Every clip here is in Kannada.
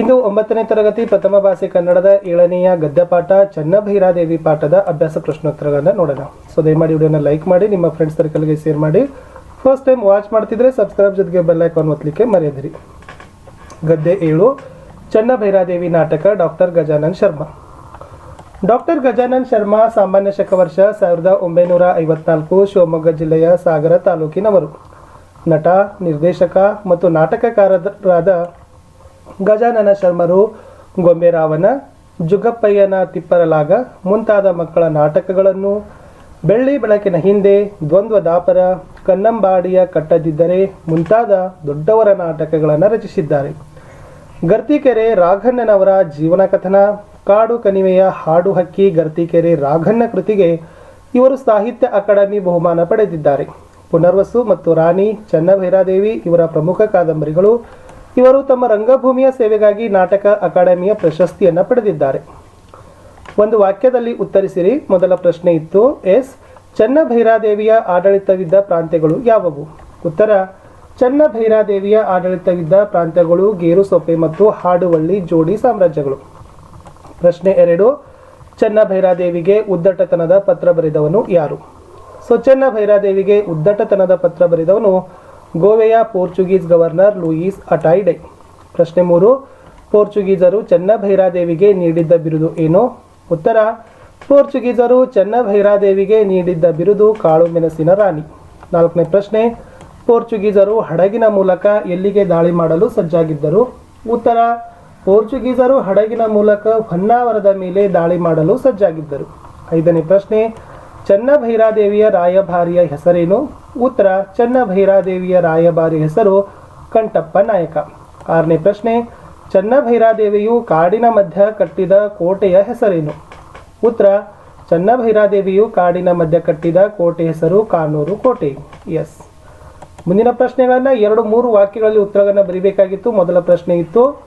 ಇಂದು ಒಂಬತ್ತನೇ ತರಗತಿ ಪ್ರಥಮ ಭಾಷೆ ಕನ್ನಡದ ಏಳನೆಯ ಗದ್ಯಪಾಠ ಚನ್ನಭೈರಾದೇವಿ ಪಾಠದ ಅಭ್ಯಾಸ ಪ್ರಶ್ನೋತ್ತರಗಳನ್ನು ನೋಡೋಣ. ಸೊ ದಯಮಾಡಿ ವಿಡಿಯೋನ ಲೈಕ್ ಮಾಡಿ, ನಿಮ್ಮ ಫ್ರೆಂಡ್ಸ್ ಸರ್ಕಲ್ಗೆ ಶೇರ್ ಮಾಡಿ. ಫಸ್ಟ್ ಟೈಮ್ ವಾಚ್ ಮಾಡ್ತಿದ್ರೆ ಸಬ್ಸ್ಕ್ರೈಬ್ ಜೊತೆಗೆ ಬೆಲ್ ಐಕಾನ್ ಒತ್ತಲಿಕ್ಕೆ ಮರೆಯದಿರಿ. ಗದ್ದೆ ಏಳು, ಚನ್ನಭೈರಾದೇವಿ ನಾಟಕ ಡಾಕ್ಟರ್ ಗಜಾನಂದ್ ಶರ್ಮಾ. ಡಾಕ್ಟರ್ ಗಜಾನನ್ ಶರ್ಮಾ ಸಾಮಾನ್ಯ ಶಕ ವರ್ಷ ಸಾವಿರದ ಒಂಬೈನೂರ ಐವತ್ನಾಲ್ಕು ಶಿವಮೊಗ್ಗ ಜಿಲ್ಲೆಯ ಸಾಗರ ತಾಲೂಕಿನವರು. ನಟ, ನಿರ್ದೇಶಕ ಮತ್ತು ನಾಟಕಕಾರರಾದ ಗಜಾನನ ಶರ್ಮರು, ಗೊಂಬೆರಾವನ, ಜುಗಪ್ಪಯ್ಯನ ತಿಪ್ಪರಲಾಗ ಮುಂತಾದ ಮಕ್ಕಳ ನಾಟಕಗಳನ್ನು ಬೆಳ್ಳಿ ಬೆಳಕಿನ ಹಿಂದೆ ದ್ವಂದ್ವ ದಾಪರ ಕನ್ನಂಬಾಡಿಯ ಕಟ್ಟದಿದ್ದರೆ ಮುಂತಾದ ದೊಡ್ಡವರ ನಾಟಕಗಳನ್ನು ರಚಿಸಿದ್ದಾರೆ. ಗರ್ತಿಕೆರೆ ರಾಘಣ್ಣನವರ ಜೀವನ ಕಥನ, ಕಾಡು ಕಣಿವೆಯ ಹಾಡು ಹಕ್ಕಿ ಗರ್ತಿಕೆರೆ ರಾಘಣ್ಣ ಕೃತಿಗೆ ಇವರು ಸಾಹಿತ್ಯ ಅಕಾಡೆಮಿ ಬಹುಮಾನ ಪಡೆದಿದ್ದಾರೆ. ಪುನರ್ವಸು ಮತ್ತು ರಾಣಿ ಚನ್ನಭೈರಾದೇವಿ ಇವರ ಪ್ರಮುಖ ಕಾದಂಬರಿಗಳು ಇವರು ತಮ್ಮ ರಂಗಭೂಮಿಯ ಸೇವೆಗಾಗಿ ನಾಟಕ ಅಕಾಡೆಮಿಯ ಪ್ರಶಸ್ತಿಯನ್ನು ಪಡೆದಿದ್ದಾರೆ. ಒಂದು ವಾಕ್ಯದಲ್ಲಿ ಉತ್ತರಿಸಿರಿ. ಮೊದಲ ಪ್ರಶ್ನೆ ಇತ್ತು, ಎಸ್. ಚನ್ನಭೈರಾದೇವಿಯ ಆಡಳಿತವಿದ್ದ ಪ್ರಾಂತ್ಯಗಳು ಯಾವುವು? ಉತ್ತರ, ಚನ್ನಭೈರಾದೇವಿಯ ಆಡಳಿತವಿದ್ದ ಪ್ರಾಂತ್ಯಗಳು ಗೇರುಸೊಪ್ಪೆ ಮತ್ತು ಹಾಡುವಳ್ಳಿ ಜೋಡಿ ಸಾಮ್ರಾಜ್ಯಗಳು. ಪ್ರಶ್ನೆ ಎರಡು, ಚನ್ನಭೈರಾದೇವಿಗೆ ಉದ್ದಟತನದ ಪತ್ರ ಬರೆದವನು ಯಾರು? ಸೊ, ಚನ್ನಭೈರಾದೇವಿಗೆ ಉದ್ದಟತನದ ಪತ್ರ ಬರೆದವನು ಗೋವೆಯ ಪೋರ್ಚುಗೀಸ್ ಗವರ್ನರ್ ಲೂಯಿಸ್ ಅಟೈಡೆ ಪ್ರಶ್ನೆ ಮೂರು, ಪೋರ್ಚುಗೀಸರು ಚನ್ನಭೈರಾದೇವಿಗೆ ನೀಡಿದ್ದ ಬಿರುದು ಏನು? ಉತ್ತರ, ಪೋರ್ಚುಗೀಸರು ಚನ್ನಭೈರಾದೇವಿಗೆ ನೀಡಿದ್ದ ಬಿರುದು ಕಾಳು ಮೆಣಸಿನ ರಾಣಿ. ನಾಲ್ಕನೇ ಪ್ರಶ್ನೆ, ಪೋರ್ಚುಗೀಸರು ಹಡಗಿನ ಮೂಲಕ ಎಲ್ಲಿಗೆ ದಾಳಿ ಮಾಡಲು ಸಜ್ಜಾಗಿದ್ದರು? ಉತ್ತರ, ಪೋರ್ಚುಗೀಸರು ಹಡಗಿನ ಮೂಲಕ ಹೊನ್ನಾವರದ ಮೇಲೆ ದಾಳಿ ಮಾಡಲು ಸಜ್ಜಾಗಿದ್ದರು. ಐದನೇ ಪ್ರಶ್ನೆ ಚನ್ನಭೈರಾದೇವಿಯ ರಾಯಭಾರಿಯ ಹೆಸರೇನು? ಉತ್ತರ, ಚನ್ನಭೈರಾದೇವಿಯ ರಾಯಭಾರಿ ಹೆಸರು ಕಂಠಪ್ಪ ನಾಯಕ. ಆರನೇ ಪ್ರಶ್ನೆ, ಚನ್ನಭೈರಾದೇವಿಯು ಕಾಡಿನ ಮಧ್ಯ ಕಟ್ಟಿದ ಕೋಟೆಯ ಹೆಸರೇನು? ಉತ್ತರ, ಚನ್ನಭೈರಾದೇವಿಯು ಕಾಡಿನ ಮಧ್ಯ ಕಟ್ಟಿದ ಕೋಟೆ ಹೆಸರು ಕಾನೂರು ಕೋಟೆ. ಎಸ್. ಮುಂದಿನ ಪ್ರಶ್ನೆಗಳನ್ನು ಎರಡು ಮೂರು ವಾಕ್ಯಗಳಲ್ಲಿ ಉತ್ತರಗಳನ್ನು ಬರೀಬೇಕಾಗಿತ್ತು. ಮೊದಲ ಪ್ರಶ್ನೆ ಇತ್ತು,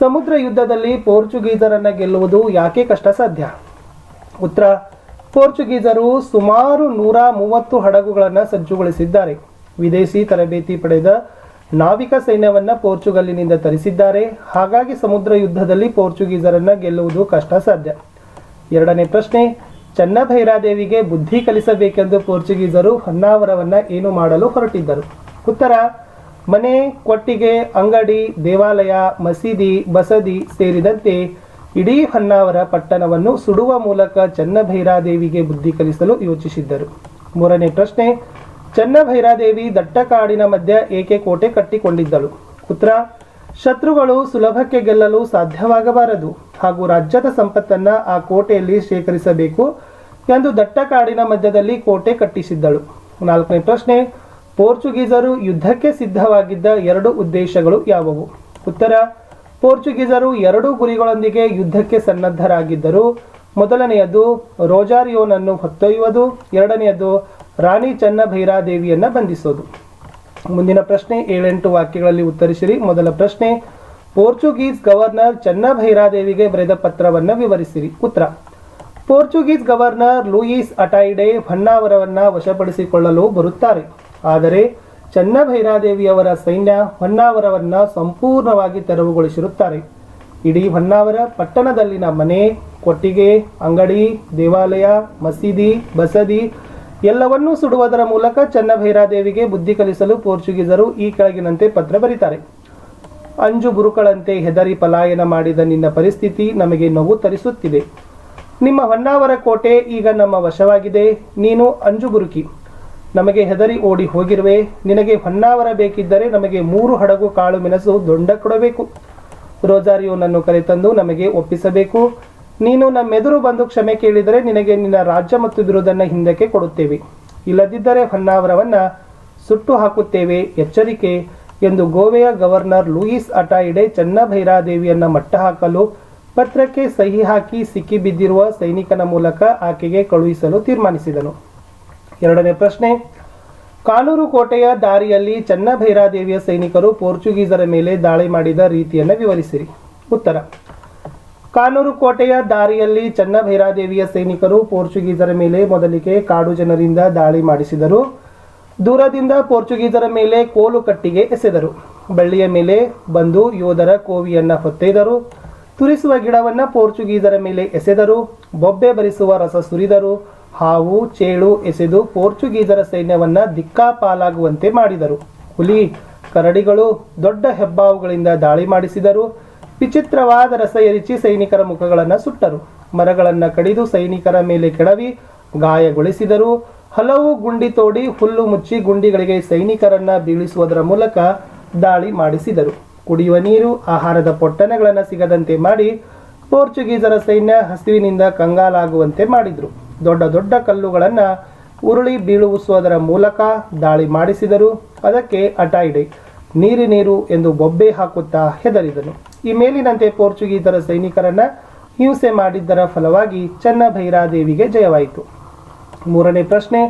ಸಮುದ್ರ ಯುದ್ಧದಲ್ಲಿ ಪೋರ್ಚುಗೀಸರನ್ನು ಗೆಲ್ಲುವುದು ಯಾಕೆ ಕಷ್ಟ ಸಾಧ್ಯ ಉತ್ತರ ಪೋರ್ಚುಗೀಸರು ಸುಮಾರು ನೂರ ಮೂವತ್ತು ಹಡಗುಗಳನ್ನು ಸಜ್ಜುಗೊಳಿಸಿದ್ದಾರೆ. ವಿದೇಶಿ ತರಬೇತಿ ಪಡೆದ ನಾವಿಕ ಸೈನ್ಯವನ್ನ ಪೋರ್ಚುಗಲ್ಲಿನಿಂದ ತರಿಸಿದ್ದಾರೆ. ಹಾಗಾಗಿ ಸಮುದ್ರ ಯುದ್ಧದಲ್ಲಿ ಪೋರ್ಚುಗೀಸರನ್ನು ಗೆಲ್ಲುವುದು ಕಷ್ಟ ಸಾಧ್ಯ. ಎರಡನೇ ಪ್ರಶ್ನೆ, ಚನ್ನಭೈರಾದೇವಿಗೆ ಬುದ್ಧಿ ಕಲಿಸಬೇಕೆಂದು ಪೋರ್ಚುಗೀಸರು ಹೊನ್ನಾವರವನ್ನು ಏನು ಮಾಡಲು ಹೊರಟಿದ್ದರು? ಉತ್ತರ, ಮನೆ, ಕೊಟ್ಟಿಗೆ, ಅಂಗಡಿ, ದೇವಾಲಯ, ಮಸೀದಿ, ಬಸದಿ ಸೇರಿದಂತೆ ಇಡೀ ಹೊನ್ನಾವರ ಪಟ್ಟಣವನ್ನು ಸುಡುವ ಮೂಲಕ ಚನ್ನಭೈರಾದೇವಿಗೆ ಬುದ್ಧಿ ಕಲಿಸಲು ಯೋಚಿಸಿದ್ದರು. ಮೂರನೇ ಪ್ರಶ್ನೆ, ಚನ್ನಭೈರಾದೇವಿ ದಟ್ಟ ಕಾಡಿನ ಮಧ್ಯ ಏಕೆ ಕೋಟೆ ಕಟ್ಟಿಕೊಂಡಿದ್ದಳು? ಉತ್ತರ, ಶತ್ರುಗಳು ಸುಲಭಕ್ಕೆ ಗೆಲ್ಲಲು ಸಾಧ್ಯವಾಗಬಾರದು ಹಾಗೂ ರಾಜ್ಯದ ಸಂಪತ್ತನ್ನ ಆ ಕೋಟೆಯಲ್ಲಿ ಶೇಖರಿಸಬೇಕು ಎಂದು ದಟ್ಟಕಾಡಿನ ಮಧ್ಯದಲ್ಲಿ ಕೋಟೆ ಕಟ್ಟಿಸಿದ್ದಳು. ನಾಲ್ಕನೇ ಪ್ರಶ್ನೆ, ಪೋರ್ಚುಗೀಸರು ಯುದ್ಧಕ್ಕೆ ಸಿದ್ಧವಾಗಿದ್ದ ಎರಡು ಉದ್ದೇಶಗಳು ಯಾವುವು? ಉತ್ತರ ಪೋರ್ಚುಗೀಸರು ಎರಡೂ ಗುರಿಗಳೊಂದಿಗೆ ಯುದ್ಧಕ್ಕೆ ಸನ್ನದ್ಧರಾಗಿದ್ದರು. ಮೊದಲನೆಯದು ರೋಜಾರಿಯೋನನ್ನು ಹೊತ್ತೊಯ್ಯುವುದು, ಎರಡನೆಯದು ರಾಣಿ ಚನ್ನಭೈರಾದೇವಿಯನ್ನು ಬಂಧಿಸೋದು. ಮುಂದಿನ ಪ್ರಶ್ನೆ ಏಳೆಂಟು ವಾಕ್ಯಗಳಲ್ಲಿ ಉತ್ತರಿಸಿರಿ. ಮೊದಲ ಪ್ರಶ್ನೆ, ಪೋರ್ಚುಗೀಸ್ ಗವರ್ನರ್ ಚನ್ನಭೈರಾದೇವಿಗೆ ಬರೆದ ಪತ್ರವನ್ನು ವಿವರಿಸಿರಿ. ಉತ್ತರ, ಪೋರ್ಚುಗೀಸ್ ಗವರ್ನರ್ ಲೂಯಿಸ್ ಅಟೈಡೆ ಹೊನ್ನಾವರವನ್ನು ವಶಪಡಿಸಿಕೊಳ್ಳಲು ಬರುತ್ತಾರೆ. ಆದರೆ ಚನ್ನಭೈರಾದೇವಿಯವರ ಸೈನ್ಯ ಹೊನ್ನಾವರವನ್ನು ಸಂಪೂರ್ಣವಾಗಿ ತೆರವುಗೊಳಿಸಿರುತ್ತಾರೆ. ಇಡೀ ಹೊನ್ನಾವರ ಪಟ್ಟಣದಲ್ಲಿನ ಮನೆ, ಕೊಟ್ಟಿಗೆ, ಅಂಗಡಿ, ದೇವಾಲಯ, ಮಸೀದಿ, ಬಸದಿ ಎಲ್ಲವನ್ನೂ ಸುಡುವುದರ ಮೂಲಕ ಚನ್ನಭೈರಾದೇವಿಗೆ ಬುದ್ಧಿ ಕಲಿಸಲು ಪೋರ್ಚುಗೀಸರು ಈ ಕೆಳಗಿನಂತೆ ಪತ್ರ ಬರೀತಾರೆ. ಅಂಜು ಬುರುಕಳಂತೆ ಹೆದರಿ ಪಲಾಯನ ಮಾಡಿದ ನಿನ್ನ ಪರಿಸ್ಥಿತಿ ನಮಗೆ ನೋವು ತರಿಸುತ್ತಿದೆ. ನಿಮ್ಮ ಹೊನ್ನಾವರ ಕೋಟೆ ಈಗ ನಮ್ಮ ವಶವಾಗಿದೆ. ನೀನು ಅಂಜು ಬುರುಕಿ. ನಮಗೆ ಹೆದರಿ ಓಡಿ ಹೋಗಿರುವೆ. ನಿನಗೆ ಹೊನ್ನಾವರ ಬೇಕಿದ್ದರೆ ನಮಗೆ ಮೂರು ಹಡಗು ಕಾಳು ಮೆಣಸು ದೊಂಡ ಕೊಡಬೇಕು. ರೋಜಾರಿಯೋನನ್ನು ಕರೆತಂದು ನಮಗೆ ಒಪ್ಪಿಸಬೇಕು. ನೀನು ನಮ್ಮೆದುರು ಬಂದು ಕ್ಷಮೆ ಕೇಳಿದರೆ ನಿನಗೆ ನಿನ್ನ ರಾಜ್ಯ ಮತ್ತು ಬಿರುದನ್ನ ಹಿಂದಕ್ಕೆ ಕೊಡುತ್ತೇವೆ. ಇಲ್ಲದಿದ್ದರೆ ಹೊನ್ನಾವರವನ್ನು ಸುಟ್ಟು ಹಾಕುತ್ತೇವೆ ಎಚ್ಚರಿಕೆ ಎಂದು ಗೋವೆಯ ಗವರ್ನರ್ ಲೂಯಿಸ್ ಅಟಾಯಿಡೆ ಚೆನ್ನಭೈರಾದೇವಿಯನ್ನು ಮಟ್ಟ ಹಾಕಲು ಪತ್ರಕ್ಕೆ ಸಹಿ ಹಾಕಿ ಸಿಕ್ಕಿಬಿದ್ದಿರುವ ಸೈನಿಕನ ಮೂಲಕ ಆಕೆಗೆ ಕಳುಹಿಸಲು ತೀರ್ಮಾನಿಸಿದನು. ಎರಡನೇ ಪ್ರಶ್ನೆ. ಕಾನೂರು ಕೋಟೆಯ ದಾರಿಯಲ್ಲಿ ಚನ್ನಭೈರಾದೇವಿಯ ಸೈನಿಕರು ಪೋರ್ಚುಗೀಸರ ಮೇಲೆ ದಾಳಿ ಮಾಡಿದ ರೀತಿಯನ್ನು ವಿವರಿಸಿರಿ. ಉತ್ತರ. ಕಾನೂರು ಕೋಟೆಯ ದಾರಿಯಲ್ಲಿ ಚನ್ನಭೈರಾದೇವಿಯ ಸೈನಿಕರು ಪೋರ್ಚುಗೀಸರ ಮೇಲೆ ಮೊದಲಿಗೆ ಕಾಡು ಜನರಿಂದ ದಾಳಿ ಮಾಡಿಸಿದರು. ದೂರದಿಂದ ಪೋರ್ಚುಗೀಸರ ಮೇಲೆ ಕೋಲು ಕಟ್ಟಿಗೆ ಎಸೆದರು. ಬಳ್ಳಿಯ ಮೇಲೆ ಬಂದು ಯೋಧರ ಕೋವಿಯನ್ನ ಹೊತ್ತೊಯ್ದರು. ತುರಿಸುವ ಗಿಡವನ್ನು ಪೋರ್ಚುಗೀಸರ ಮೇಲೆ ಎಸೆದರು. ಬೊಬ್ಬೆ ಬರಿಸುವ ರಸ ಸುರಿದರು. ಹಾವು, ಚೇಳು ಎಸೆದು ಪೋರ್ಚುಗೀಸರ ಸೈನ್ಯವನ್ನ ದಿಕ್ಕಾಪಾಲಾಗುವಂತೆ ಮಾಡಿದರು. ಹುಲಿ, ಕರಡಿಗಳು ದೊಡ್ಡ ಹೆಬ್ಬಾವುಗಳಿಂದ ದಾಳಿ ಮಾಡಿಸಿದರು. ವಿಚಿತ್ರವಾದ ರಸ ಎರಿಚಿ ಸೈನಿಕರ ಮುಖಗಳನ್ನು ಸುಟ್ಟರು. ಮರಗಳನ್ನು ಕಡಿದು ಸೈನಿಕರ ಮೇಲೆ ಕೆಡವಿ ಗಾಯಗೊಳಿಸಿದರು. ಹಲವು ಗುಂಡಿ ತೋಡಿ ಹುಲ್ಲು ಮುಚ್ಚಿ ಗುಂಡಿಗಳಿಗೆ ಸೈನಿಕರನ್ನ ಬೀಳಿಸುವುದರ ಮೂಲಕ ದಾಳಿ ಮಾಡಿಸಿದರು. ಕುಡಿಯುವ ನೀರು, ಆಹಾರದ ಪೊಟ್ಟಣಗಳನ್ನು ಸಿಗದಂತೆ ಮಾಡಿ ಪೋರ್ಚುಗೀಸರ ಸೈನ್ಯ ಹಸಿವಿನಿಂದ ಕಂಗಾಲಾಗುವಂತೆ ಮಾಡಿದರು. ದೊಡ್ಡ ದೊಡ್ಡ ಕಲ್ಲುಗಳನ್ನು ಉರುಳಿ ಬೀಳುವಿಸುವುದರ ಮೂಲಕ ದಾಳಿ ಮಾಡಿಸಿದರು. ಅದಕ್ಕೆ ಅಟಾಯ್ಡೆ ನೀರಿ ನೀರು ಎಂದು ಬೊಬ್ಬೆ ಹಾಕುತ್ತಾ ಹೆದರಿದನು. ಈ ಮೇಲಿನಂತೆ ಪೋರ್ಚುಗೀಸರ ಸೈನಿಕರನ್ನ ಹಿಂಸೆ ಮಾಡಿದ್ದರ ಫಲವಾಗಿ ಚನ್ನಭೈರಾದೇವಿಗೆ ಜಯವಾಯಿತು. ಮೂರನೇ ಪ್ರಶ್ನೆ,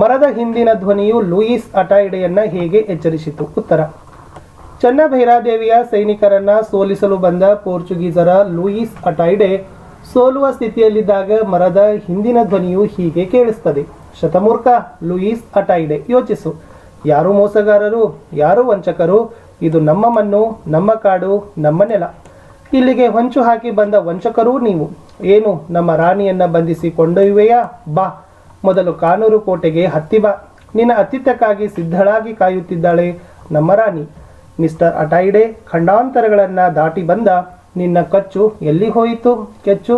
ಮರದ ಹಿಂದಿನ ಧ್ವನಿಯು ಲೂಯಿಸ್ ಅಟಾಯ್ಡೆಯನ್ನ ಹೇಗೆ ಎಚ್ಚರಿಸಿತು? ಉತ್ತರ ಚನ್ನಭೈರಾದೇವಿಯ ಸೈನಿಕರನ್ನ ಸೋಲಿಸಲು ಬಂದ ಪೋರ್ಚುಗೀಸರ ಲೂಯಿಸ್ ಅಟಾಯ್ಡೆ ಸೋಲುವ ಸ್ಥಿತಿಯಲ್ಲಿದ್ದಾಗ ಮರದ ಹಿಂದಿನ ಧ್ವನಿಯು ಹೀಗೆ ಕೇಳಿಸ್ತದೆ. ಶತಮೂರ್ಖ ಲೂಯಿಸ್ ಅಟಾಯ್ಡೆ, ಯೋಚಿಸು. ಯಾರು ಮೋಸಗಾರರು, ಯಾರು ವಂಚಕರು, ಇದು ನಮ್ಮ ಮಣ್ಣು, ನಮ್ಮ ಕಾಡು, ನಮ್ಮ ನೆಲ. ಇಲ್ಲಿಗೆ ಹೊಂಚು ಹಾಕಿ ಬಂದ ವಂಚಕರೂ ನೀವು. ಏನು, ನಮ್ಮ ರಾಣಿಯನ್ನ ಬಂಧಿಸಿ ಕೊಂಡೊಯ್ಯುವೆಯಾ? ಬಾ, ಮೊದಲು ಕಾನೂರು ಕೋಟೆಗೆ ಹತ್ತಿ ಬಾ. ನಿನ್ನ ಅತಿಥ್ಯಕ್ಕಾಗಿ ಸಿದ್ಧಳಾಗಿ ಕಾಯುತ್ತಿದ್ದಾಳೆ ನಮ್ಮ ರಾಣಿ. ಮಿಸ್ಟರ್ ಅಟೈಡೆ ಖಂಡಾಂತರಗಳನ್ನ ದಾಟಿ ಬಂದ ನಿನ್ನ ಕಚ್ಚು ಎಲ್ಲಿ ಹೋಯಿತು, ಕೆಚ್ಚು?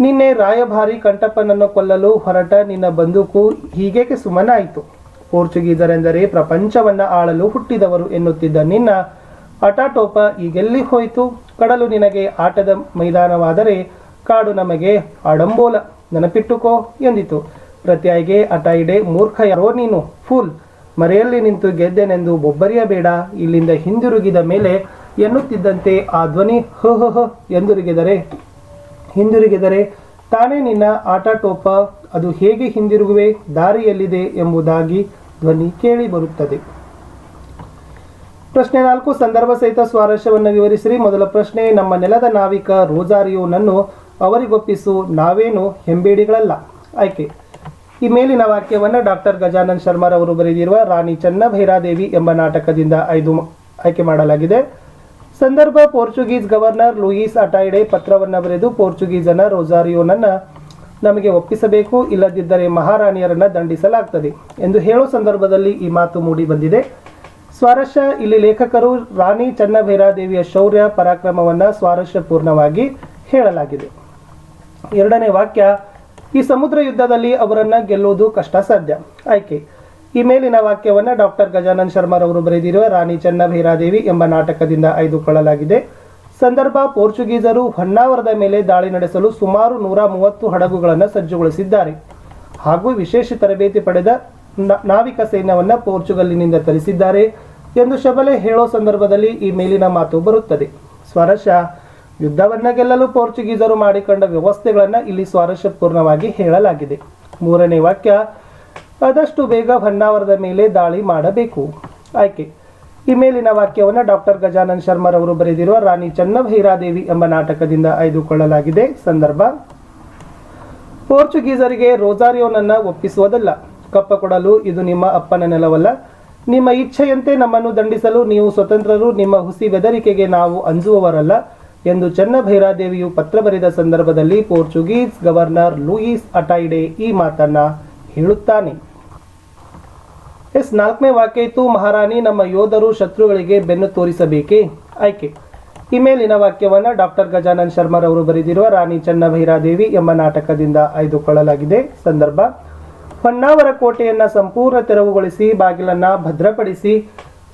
ನಿನ್ನೆ ರಾಯಭಾರಿ ಕಂಟಪ್ಪನನ್ನು ಕೊಲ್ಲಲು ಹೊರಟ ನಿನ್ನ ಬಂದೂಕು ಹೀಗೇಕೆ ಸುಮ್ಮನಾಯಿತು? ಪೋರ್ಚುಗೀಸರೆಂದರೆ ಪ್ರಪಂಚವನ್ನ ಆಳಲು ಹುಟ್ಟಿದವರು ಎನ್ನುತ್ತಿದ್ದ ನಿನ್ನ ಅಟಾಟೋಪ ಈಗೆಲ್ಲಿ ಹೋಯಿತು? ಕಡಲು ನಿನಗೆ ಆಟದ ಮೈದಾನವಾದರೆ ಕಾಡು ನಮಗೆ ಆಡಂಬೋಲ. ನೆನಪಿಟ್ಟುಕೋ ಎಂದಿತು. ಪ್ರತ್ಯಾಯಿಗೆ ಅಟಾಯಿಡೆ ಮೂರ್ಖ ಯಾರೋ ನೀನು. ಫುಲ್, ಮರೆಯಲ್ಲಿ ನಿಂತು ಗೆದ್ದೆನೆಂದು ಬೊಬ್ಬರಿಯಬೇಡ. ಇಲ್ಲಿಂದ ಹಿಂದಿರುಗಿದ ಮೇಲೆ ಎನ್ನುತ್ತಿದ್ದಂತೆ ಆ ಧ್ವನಿ ಹ ಹ, ಹೋ ಎಂದಿರುಗಿದರೆ. ಹಿಂದಿರುಗಿದರೆ, ತಾನೇ ನಿನ್ನ ಆಟಟೋಪ, ಅದು ಹೇಗೆ ಹಿಂದಿರುಗುವೆ, ದಾರಿಯಲ್ಲಿದೆ ಎಂಬುದಾಗಿ ಧ್ವನಿ ಕೇಳಿ ಬರುತ್ತದೆ. ಪ್ರಶ್ನೆ ನಾಲ್ಕು, ಸಂದರ್ಭ ಸಹಿತ ಸ್ವಾರಸ್ಯವನ್ನು ವಿವರಿಸಿರಿ. ಮೊದಲ ಪ್ರಶ್ನೆ, ನಮ್ಮ ನೆಲದ ನಾವಿಕ ರೋಜಾರಿಯೋನನ್ನು ಅವರಿಗೊಪ್ಪಿಸು, ನಾವೇನು ಹೆಂಬೇಡಿಗಳಲ್ಲ. ಆಯ್ಕೆ. ಈ ಮೇಲಿನ ವಾಕ್ಯವನ್ನು ಡಾಕ್ಟರ್ ಗಜಾನಂದ್ ಶರ್ಮಾರವರು ಬರೆದಿರುವ ರಾಣಿ ಚನ್ನಭೈರಾದೇವಿ ಎಂಬ ನಾಟಕದಿಂದ ಆಯ್ದು ಆಯ್ಕೆ ಮಾಡಲಾಗಿದೆ. ಸಂದರ್ಭ ಪೋರ್ಚುಗೀಸ್ ಗವರ್ನರ್ ಲೂಯಿಸ್ ಅಟಾಯ್ಡೆ ಪತ್ರವನ್ನು ಬರೆದು ಪೋರ್ಚುಗೀಸನ ರೋಜಾರಿಯೋನನ್ನ ನಮಗೆ ಒಪ್ಪಿಸಬೇಕು, ಇಲ್ಲದಿದ್ದರೆ ಮಹಾರಾಣಿಯರನ್ನ ದಂಡಿಸಲಾಗ್ತದೆ ಎಂದು ಹೇಳೋ ಸಂದರ್ಭದಲ್ಲಿ ಈ ಮಾತು ಮೂಡಿ ಬಂದಿದೆ. ಸ್ವಾರಸ್ಯ, ಇಲ್ಲಿ ಲೇಖಕರು ರಾಣಿ ಚನ್ನಭೈರಾದೇವಿಯ ಶೌರ್ಯ ಪರಾಕ್ರಮವನ್ನ ಸ್ವಾರಸ್ಯಪೂರ್ಣವಾಗಿ ಹೇಳಲಾಗಿದೆ. ಎರಡನೇ ವಾಕ್ಯ, ಈ ಸಮುದ್ರ ಯುದ್ಧದಲ್ಲಿ ಅವರನ್ನು ಗೆಲ್ಲುವುದು ಕಷ್ಟ ಸಾಧ್ಯ. ಆಯ್ಕೆ ಈ ಮೇಲಿನ ವಾಕ್ಯವನ್ನು ಡಾಕ್ಟರ್ ಗಜಾನಂದ್ ಶರ್ಮಾರವರು ಬರೆದಿರುವ ರಾಣಿ ಚನ್ನಭೈರಾದೇವಿ ಎಂಬ ನಾಟಕದಿಂದ ಆಯ್ದುಕೊಳ್ಳಲಾಗಿದೆ. ಸಂದರ್ಭ, ಪೋರ್ಚುಗೀಸರು ಹೊನ್ನಾವರದ ಮೇಲೆ ದಾಳಿ ನಡೆಸಲು ಸುಮಾರು ನೂರ ಮೂವತ್ತು ಹಡಗುಗಳನ್ನು ಸಜ್ಜುಗೊಳಿಸಿದ್ದಾರೆ. ಹಾಗೂ ವಿಶೇಷ ತರಬೇತಿ ಪಡೆದ ನಾವಿಕ ಸೈನ್ಯವನ್ನು ಪೋರ್ಚುಗಲ್ಲಿನಿಂದ ತರಿಸಿದ್ದಾರೆ ಎಂದು ಶಬಲೆ ಹೇಳೋ ಸಂದರ್ಭದಲ್ಲಿ ಈ ಮೇಲಿನ ಮಾತು ಬರುತ್ತದೆ. ಸ್ವರಶ ಯುದ್ಧವನ್ನ ಗೆಲ್ಲಲು ಪೋರ್ಚುಗೀಸರು ಮಾಡಿಕೊಂಡ ವ್ಯವಸ್ಥೆಗಳನ್ನು ಇಲ್ಲಿ ಸ್ವಾರಸ್ಯಪೂರ್ಣವಾಗಿ ಹೇಳಲಾಗಿದೆ. ಮೂರನೇ ವಾಕ್ಯ ಆದಷ್ಟು ಬೇಗ ಹೊನ್ನಾವರದ ಮೇಲೆ ದಾಳಿ ಮಾಡಬೇಕು. ಆಯ್ಕೆ. ಈ ಮೇಲಿನ ವಾಕ್ಯವನ್ನು ಡಾಕ್ಟರ್ ಗಜಾನನ್ ಶರ್ಮರವರು ಬರೆದಿರುವ ರಾಣಿ ಚನ್ನಭೈರಾದೇವಿ ಎಂಬ ನಾಟಕದಿಂದ ಆಯ್ದುಕೊಳ್ಳಲಾಗಿದೆ. ಸಂದರ್ಭ. ಪೋರ್ಚುಗೀಸರಿಗೆ ರೋಜಾರಿಯೋನನ್ನು ಒಪ್ಪಿಸುವುದಲ್ಲ. ಕಪ್ಪ ಕೊಡಲು ಇದು ನಿಮ್ಮ ಅಪ್ಪನ ನೆಲವಲ್ಲ. ನಿಮ್ಮ ಇಚ್ಛೆಯಂತೆ ನಮ್ಮನ್ನು ದಂಡಿಸಲು ನೀವು ಸ್ವತಂತ್ರರು, ನಿಮ್ಮ ಹುಸಿ ಬೆದರಿಕೆಗೆ ನಾವು ಅಂಜುವವರಲ್ಲ ಎಂದು ಚನ್ನಭೈರಾದೇವಿಯು ಪತ್ರ ಬರೆದ ಸಂದರ್ಭದಲ್ಲಿ ಪೋರ್ಚುಗೀಸ್ ಗವರ್ನರ್ ಲೂಯಿಸ್ ಅಟೈಡೆ ಈ ಮಾತನ್ನ ಹೇಳುತ್ತಾನೆ. ಎಸ್, ನಾಲ್ಕನೇ ವಾಕ್ಯ ಇತ್ತು, ಮಹಾರಾಣಿ, ನಮ್ಮ ಯೋಧರು ಶತ್ರುಗಳಿಗೆ ಬೆನ್ನು ತೋರಿಸಬೇಕೇ? ಆಯ್ಕೆ. ಈ ಮೇಲಿನ ವಾಕ್ಯವನ್ನು ಡಾಕ್ಟರ್ ಗಜಾನಂದ್ ಶರ್ಮಾ ಅವರು ಬರೆದಿರುವ ರಾಣಿ ಚನ್ನಭೈರಾದೇವಿ ಎಂಬ ನಾಟಕದಿಂದ ಆಯ್ದುಕೊಳ್ಳಲಾಗಿದೆ. ಸಂದರ್ಭ. ಹೊನ್ನಾವರ ಕೋಟೆಯನ್ನು ಸಂಪೂರ್ಣ ತೆರವುಗೊಳಿಸಿ, ಬಾಗಿಲನ್ನು ಭದ್ರಪಡಿಸಿ,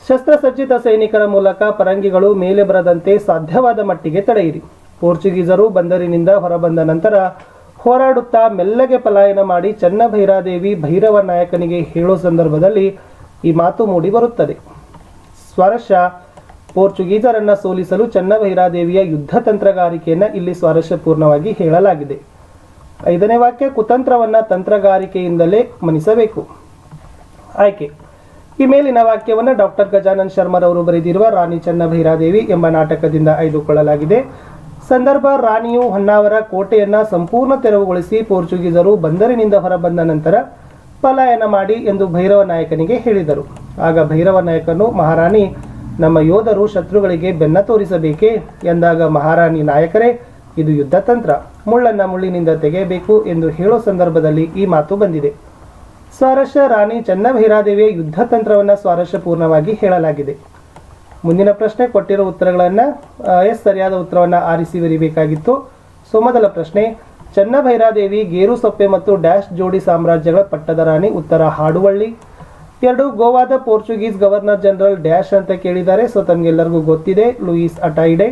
ಶಸ್ತ್ರಸಜ್ಜಿತ ಸೈನಿಕರ ಮೂಲಕ ಪರಂಗಿಗಳು ಮೇಲೆ ಬರದಂತೆ ಸಾಧ್ಯವಾದ ಮಟ್ಟಿಗೆ ತಡೆಯಿರಿ. ಪೋರ್ಚುಗೀಸರು ಬಂದರಿನಿಂದ ಹೊರಬಂದ ನಂತರ ಹೋರಾಡುತ್ತಾ ಮೆಲ್ಲಗೆ ಪಲಾಯನ ಮಾಡಿ ಚನ್ನಭೈರಾದೇವಿ ಭೈರವ ನಾಯಕನಿಗೆ ಹೇಳೋ ಸಂದರ್ಭದಲ್ಲಿ ಈ ಮಾತು ಮೂಡಿ ಬರುತ್ತದೆ. ಸ್ವರಶ ಪೋರ್ಚುಗೀಸರನ್ನು ಸೋಲಿಸಲು ಚನ್ನಭೈರಾದೇವಿಯ ಯುದ್ಧ ತಂತ್ರಗಾರಿಕೆಯನ್ನ ಇಲ್ಲಿ ಸ್ವಾರಸ್ಯಪೂರ್ಣವಾಗಿ ಹೇಳಲಾಗಿದೆ. ಐದನೇ ವಾಕ್ಯ, ಕುತಂತ್ರವನ್ನ ತಂತ್ರಗಾರಿಕೆಯಿಂದಲೇ ಮನಿಸಬೇಕು. ಆಯ್ಕೆ. ಈ ಮೇಲಿನ ವಾಕ್ಯವನ್ನು ಡಾಕ್ಟರ್ ಗಜಾನಂದ್ ಶರ್ಮರವರು ಬರೆದಿರುವ ರಾಣಿ ಚನ್ನಭೈರಾದೇವಿ ಎಂಬ ನಾಟಕದಿಂದ ಆಯ್ದುಕೊಳ್ಳಲಾಗಿದೆ. ಸಂದರ್ಭ ರಾಣಿಯು ಹೊನ್ನಾವರ ಕೋಟೆಯನ್ನು ಸಂಪೂರ್ಣ ತೆರವುಗೊಳಿಸಿ ಪೋರ್ಚುಗೀಸರು ಬಂದರಿನಿಂದ ಹೊರಬಂದ ನಂತರ ಪಲಾಯನ ಮಾಡಿ ಎಂದು ಭೈರವ ನಾಯಕನಿಗೆ ಹೇಳಿದರು. ಆಗ ಭೈರವ ನಾಯಕನು, ಮಹಾರಾಣಿ, ನಮ್ಮ ಯೋಧರು ಶತ್ರುಗಳಿಗೆ ಬೆನ್ನ ತೋರಿಸಬೇಕೇ? ಎಂದಾಗ ಮಹಾರಾಣಿ ನಾಯಕರೇ, ಇದು ಯುದ್ಧ ತಂತ್ರ ಮುಳ್ಳನ್ನ ಮುಳ್ಳಿನಿಂದ ತೆಗೆಯಬೇಕು ಎಂದು ಹೇಳೋ ಸಂದರ್ಭದಲ್ಲಿ ಈ ಮಾತು ಬಂದಿದೆ. ಸ್ವಾರಸ್ಯ ರಾಣಿ ಚನ್ನಭೈರಾದೇವಿಯ ಯುದ್ಧ ತಂತ್ರವನ್ನು ಸ್ವಾರಸ್ಯಪೂರ್ಣವಾಗಿ ಹೇಳಲಾಗಿದೆ. ಮುಂದಿನ ಪ್ರಶ್ನೆ ಕೊಟ್ಟಿರೋ ಉತ್ತರಗಳನ್ನು ಎಸ್ ಸರಿಯಾದ ಉತ್ತರವನ್ನು ಆರಿಸಿ ಬರೀಬೇಕಾಗಿತ್ತು. ಸೊ, ಮೊದಲ ಪ್ರಶ್ನೆ, ಚನ್ನಭೈರಾದೇವಿ, ಗೇರು ಸೊಪ್ಪೆ ಮತ್ತು ಡ್ಯಾಶ್ ಜೋಡಿ ಸಾಮ್ರಾಜ್ಯಗಳ ಪಟ್ಟದ ರಾಣಿ, ಉತ್ತರ ಹಾಡುವಳ್ಳಿ. ಎರಡು, ಗೋವಾದ ಪೋರ್ಚುಗೀಸ್ ಗವರ್ನರ್ ಜನರಲ್ ಡ್ಯಾಶ್ ಅಂತ ಕೇಳಿದ್ದಾರೆ, ಸೊ, ತಮಗೆಲ್ಲರಿಗೂ ಗೊತ್ತಿದೆ, ಲೂಯಿಸ್ ಅಟೈಡೆ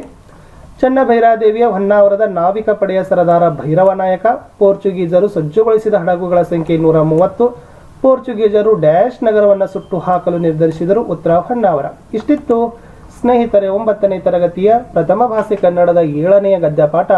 ಚನ್ನಭೈರಾದೇವಿಯ ಹೊನ್ನಾವರದ ನಾವಿಕ ಪಡೆಯ ಸರದಾರ ಭೈರವ ನಾಯಕ, ಪೋರ್ಚುಗೀಸರು ಸಜ್ಜುಗೊಳಿಸಿದ ಹಡಗುಗಳ ಸಂಖ್ಯೆ ನೂರ ಮೂವತ್ತು. ಪೋರ್ಚುಗೀಸರು ಡ್ಯಾಶ್ ನಗರವನ್ನು ಸುಟ್ಟು ಹಾಕಲು ನಿರ್ಧರಿಸಿದರು ಉತ್ತರ ಹೊನ್ನಾವರ. ಇಷ್ಟಿತ್ತು ಸ್ನೇಹಿತರೆ, ಒಂಬತ್ತನೇ ತರಗತಿಯ ಪ್ರಥಮ ಭಾಷೆ ಕನ್ನಡದ ಏಳನೆಯ ಗದ್ಯಪಾಠ